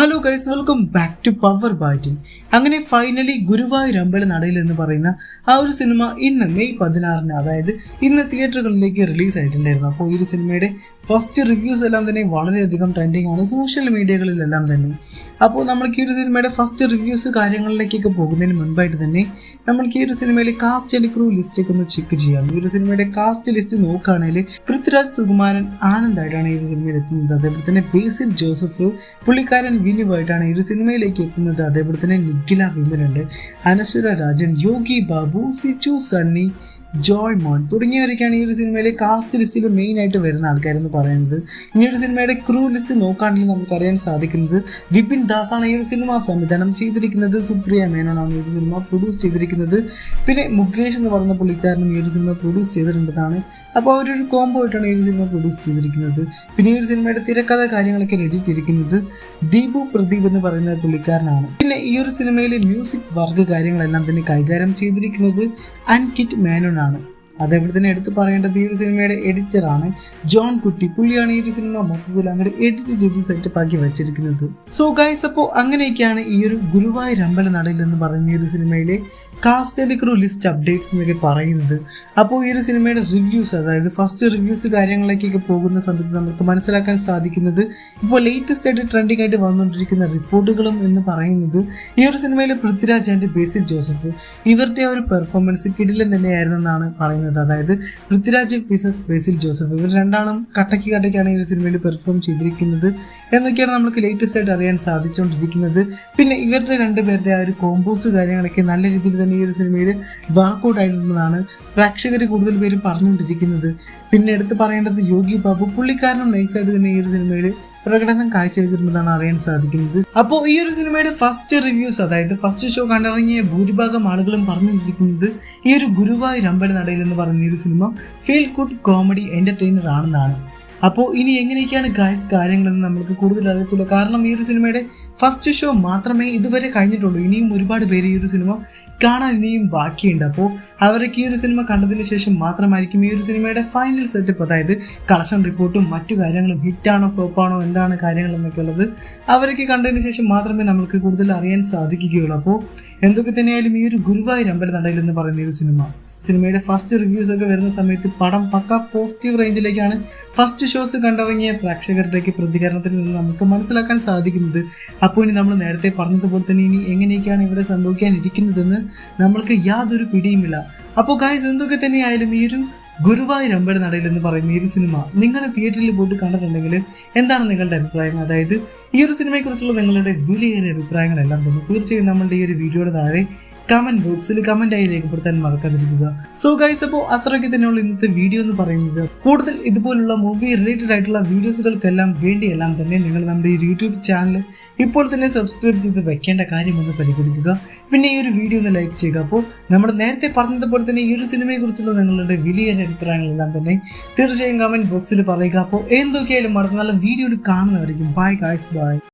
Hello guys welcome back to power batting അങ്ങനെ finally Guruvayur അമ്പല നടയിൽ എന്ന് പറയുന്ന ആ ഒരു സിനിമ ഇന്ന് മെയ് പതിനാറിന് അതായത് ഇന്ന് തിയേറ്ററുകളിലേക്ക് റിലീസ് ആയിട്ടുണ്ടായിരുന്നു. അപ്പോൾ ഈ ഒരു സിനിമയുടെ ഫസ്റ്റ് റിവ്യൂസ് എല്ലാം തന്നെ വളരെയധികം ട്രെൻഡിങ് ആണ്. സോഷ്യൽ മീഡിയകളിലെല്ലാം തന്നെ. അപ്പോൾ നമ്മൾക്ക് ഈ ഒരു സിനിമയുടെ ഫസ്റ്റ് റിവ്യൂസ് കാര്യങ്ങളിലേക്കൊക്കെ പോകുന്നതിന് മുൻപായിട്ട് തന്നെ നമ്മൾക്ക് ഈ ഒരു സിനിമയിലെ കാസ്റ്റ് ആൻഡ് ക്രൂ ലിസ്റ്റൊക്കെ ഒന്ന് ചെക്ക് ചെയ്യാം. ഈ ഒരു സിനിമയുടെ കാസ്റ്റ് ലിസ്റ്റ് നോക്കുകയാണെങ്കിൽ പൃഥ്വിരാജ് സുകുമാരൻ ആനന്ദായിട്ടാണ് ഈ ഒരു സിനിമയിൽ എത്തുന്നത്. അതേപോലെ തന്നെ ബേസിൽ ജോസഫ് പുള്ളിക്കാരൻ വിനുവായിട്ടാണ് ഈ ഒരു സിനിമയിലേക്ക് എത്തുന്നത്. അതേപോലെ തന്നെ നിഖില വിമലുണ്ട് അനശ്വര രാജൻ യോഗി ബാബു സിച്ചു സണ്ണി ജോയ് മോൻ തുടങ്ങിയവരൊക്കെയാണ് ഈ ഒരു സിനിമയിലെ കാസ്റ്റ് ലിസ്റ്റിൽ മെയിൻ ആയിട്ട് വരുന്ന ആൾക്കാരെന്ന് പറയുന്നത്. ഈ ഒരു സിനിമയുടെ ക്രൂ ലിസ്റ്റ് നോക്കുകയാണെങ്കിൽ നമുക്കറിയാൻ സാധിക്കുന്നത്. വിപിൻ ദാസാണ് ഈ ഒരു സിനിമ സംവിധാനം ചെയ്തിരിക്കുന്നത്. സുപ്രിയ മേനോനാണ് ഈ ഒരു സിനിമ പ്രൊഡ്യൂസ് ചെയ്തിരിക്കുന്നത്. പിന്നെ മുകേഷ് എന്ന് പറയുന്ന പുള്ളിക്കാരനും ഈ ഒരു സിനിമ പ്രൊഡ്യൂസ് ചെയ്തിട്ടുണ്ടെന്നാണ് അപ്പോൾ അവരൊരു കോംബോ ആയിട്ടാണ് ഈ സിനിമ പ്രൊഡ്യൂസ് ചെയ്തിരിക്കുന്നത്. പിന്നെ ഈ ഒരു സിനിമയുടെ തിരക്കഥ കാര്യങ്ങളൊക്കെ രചിച്ചിരിക്കുന്നത് ദീപു പ്രദീപ് എന്ന് പറയുന്ന പുള്ളിക്കാരനാണ്. പിന്നെ ഈ ഒരു സിനിമയിലെ മ്യൂസിക് വർഗ കാര്യങ്ങളെല്ലാം തന്നെ കൈകാര്യം ചെയ്തിരിക്കുന്നത് അൻകിറ്റ് മേനോനാണ് അതേപോലെ തന്നെ എടുത്തു പറയേണ്ടത് ഈ ഒരു സിനിമയുടെ എഡിറ്ററാണ് ജോൺ കുട്ടി. പുള്ളിയാണ് ഈ ഒരു സിനിമ മൊത്തത്തിൽ അങ്ങനെ എഡിറ്റ് ചെയ്ത് സെറ്റപ്പ് ആക്കി വെച്ചിരിക്കുന്നത്. സോ ഗൈസ് അപ്പോൾ അങ്ങനെയൊക്കെയാണ് ഈ ഒരു ഗുരുവായൂർ രമ്പല നടയിൽ എന്ന് പറയുന്ന ഈ ഒരു സിനിമയിലെ cast and crew list updates എന്നൊക്കെ പറയുന്നത്. അപ്പോൾ ഈ ഒരു സിനിമയുടെ റിവ്യൂസ് അതായത് ഫസ്റ്റ് റിവ്യൂസ് കാര്യങ്ങളിലേക്കൊക്കെ പോകുന്ന സമയത്ത് നമുക്ക് മനസ്സിലാക്കാൻ സാധിക്കുന്നത് ഇപ്പോൾ ലേറ്റസ്റ്റ് ആയിട്ട് ട്രെൻഡിങ് ആയിട്ട് വന്നുകൊണ്ടിരിക്കുന്ന റിപ്പോർട്ടുകളും എന്ന് പറയുന്നത് ഈ ഒരു സിനിമയിലെ പൃഥ്വിരാജ് ആൻഡ് ബേസിൽ ജോസഫ്. ഇവരുടെ ഒരു പെർഫോമൻസ് കിടിലം തന്നെയായിരുന്നെന്നാണ് പറയുന്നത്. അതായത് പൃഥ്വിരാജ് പിസസ് ബേസിൽ ജോസഫ്. ഇവർ രണ്ടാളും കട്ടയ്ക്ക് കട്ടയ്ക്കാണ് ഈ സിനിമയിൽ പെർഫോം ചെയ്തിരിക്കുന്നത് എന്നൊക്കെയാണ് നമുക്ക് ലേറ്റസ്റ്റ് ആയിട്ട് അറിയാൻ സാധിച്ചുകൊണ്ടിരിക്കുന്നത് പിന്നെ ഇവരുടെ രണ്ടുപേരുടെ ആ ഒരു കോമ്പോസ് കാര്യങ്ങളൊക്കെ നല്ല രീതിയിൽ തന്നെ ഈ ഒരു സിനിമയിൽ വർക്കൗട്ട് ആയിട്ടുള്ളതാണ് പ്രേക്ഷകർ കൂടുതൽ പേരും പറഞ്ഞുകൊണ്ടിരിക്കുന്നത്. പിന്നെ എടുത്ത് പറയേണ്ടത് യോഗി ബാബു. പുള്ളിക്കാരനും നൈസായിട്ട് തന്നെ ഈ ഒരു സിനിമയിൽ പ്രകടനം കാഴ്ചവെച്ചിട്ടുണ്ടെന്നാണ് അറിയാൻ സാധിക്കുന്നത്. അപ്പോൾ ഈ ഒരു സിനിമയുടെ ഫസ്റ്റ് റിവ്യൂസ് അതായത് ഫസ്റ്റ് ഷോ കണ്ടിറങ്ങിയ ഭൂരിഭാഗം ആളുകളും പറഞ്ഞുകൊണ്ടിരിക്കുന്നത് ഈ ഒരു ഗുരുവായൂർ അമ്പലനടയിൽ എന്ന് പറയുന്ന ഈ ഒരു സിനിമ ഫീൽ ഗുഡ് കോമഡി എന്റർടൈനർ ആണെന്നാണ്. അപ്പോൾ ഇനി എങ്ങനെയൊക്കെയാണ് ഗായ്സ് കാര്യങ്ങളെന്ന് നമുക്ക് കൂടുതൽ അറിയത്തില്ല കാരണം ഈ ഒരു സിനിമയുടെ ഫസ്റ്റ് ഷോ മാത്രമേ ഇതുവരെ കഴിഞ്ഞിട്ടുള്ളൂ. ഇനിയും ഒരുപാട് പേര് ഈ ഒരു സിനിമ കാണാൻ ഇനിയും ബാക്കിയുണ്ട്. അപ്പോൾ അവരൊക്കെ ഈ ഒരു സിനിമ കണ്ടതിന് ശേഷം മാത്രമായിരിക്കും ഈ ഒരു സിനിമയുടെ ഫൈനൽ സെറ്റപ്പ് അതായത് കളക്ഷൻ റിപ്പോർട്ടും മറ്റു കാര്യങ്ങളും ഹിറ്റാണോ ഫ്ലോപ്പാണോ എന്താണ് കാര്യങ്ങളെന്നൊക്കെ ഉള്ളത് അവരൊക്കെ കണ്ടതിന് ശേഷം മാത്രമേ നമുക്ക് കൂടുതൽ അറിയാൻ സാധിക്കുകയുള്ളൂ. അപ്പോൾ എന്തൊക്കെ തന്നെയായാലും ഈ ഒരു ഗുരുവായൂർ അമ്പലം നടയിൽ എന്ന് പറയുന്ന ഈ ഒരു സിനിമ. സിനിമയുടെ ഫസ്റ്റ് റിവ്യൂസ് ഒക്കെ വരുന്ന സമയത്ത് പടം പക്ക പോസിറ്റീവ് റേഞ്ചിലേക്കാണ് ഫസ്റ്റ് ഷോസ് കണ്ടിറങ്ങിയ പ്രേക്ഷകരുടെയൊക്കെ പ്രതികരണത്തിൽ നിന്ന് നമുക്ക് മനസ്സിലാക്കാൻ സാധിക്കുന്നത്. അപ്പോൾ ഇനി നമ്മൾ നേരത്തെ പറഞ്ഞതുപോലെ തന്നെ ഇനി എങ്ങനെയൊക്കെയാണ് ഇവിടെ സംഭവിക്കാനിരിക്കുന്നതെന്ന് നമ്മൾക്ക് യാതൊരു പിടിയുമില്ല. അപ്പോൾ ഗായ്സ് എന്തൊക്കെ തന്നെയായാലും ഈ ഒരു ഗുരുവായൂർ അമ്പല നടയിൽ എന്ന് പറയുന്ന ഈ ഒരു സിനിമ നിങ്ങൾ തിയേറ്ററിൽ പോയിട്ട് കണ്ടിട്ടുണ്ടെങ്കിൽ എന്താണ് നിങ്ങളുടെ അഭിപ്രായം? അതായത് ഈ ഒരു സിനിമയെക്കുറിച്ചുള്ള നിങ്ങളുടെ വിലയേറിയ അഭിപ്രായങ്ങളെല്ലാം തന്നെ. തീർച്ചയായും നമ്മളുടെ ഈ ഒരു വീഡിയോയുടെ താഴെ കമന്റ് ബോക്സിൽ കമന്റ് ആയി രേഖപ്പെടുത്താൻ മറക്കാതിരിക്കുക. സോ ഗൈസ് അപ്പോൾ അത്രയ്ക്ക് തന്നെയുള്ള ഇന്നത്തെ വീഡിയോ എന്ന് പറയുന്നത്. കൂടുതൽ ഇതുപോലുള്ള മൂവി റിലേറ്റഡ് ആയിട്ടുള്ള വീഡിയോസുകൾക്കെല്ലാം വേണ്ടിയെല്ലാം തന്നെ നിങ്ങൾ നമ്മുടെ ഈ യൂട്യൂബ് ചാനൽ ഇപ്പോൾ തന്നെ സബ്സ്ക്രൈബ് ചെയ്ത് വെക്കേണ്ട കാര്യമെന്ന് പരിഗണിക്കുക. പിന്നെ ഈ ഒരു വീഡിയോ ഒന്ന് ലൈക്ക് ചെയ്യുക. അപ്പോൾ നമ്മൾ നേരത്തെ പറഞ്ഞതുപോലെ തന്നെ ഈ ഒരു സിനിമയെക്കുറിച്ചുള്ള നിങ്ങളുടെ വലിയ അഭിപ്രായങ്ങളെല്ലാം തന്നെ തീർച്ചയായും കമന്റ് ബോക്സിൽ പറയുക. അപ്പോൾ എന്തൊക്കെയായാലും അടുത്ത നല്ല വീഡിയോയിൽ കാണുന്നവരായിരിക്കും. Bye guys bye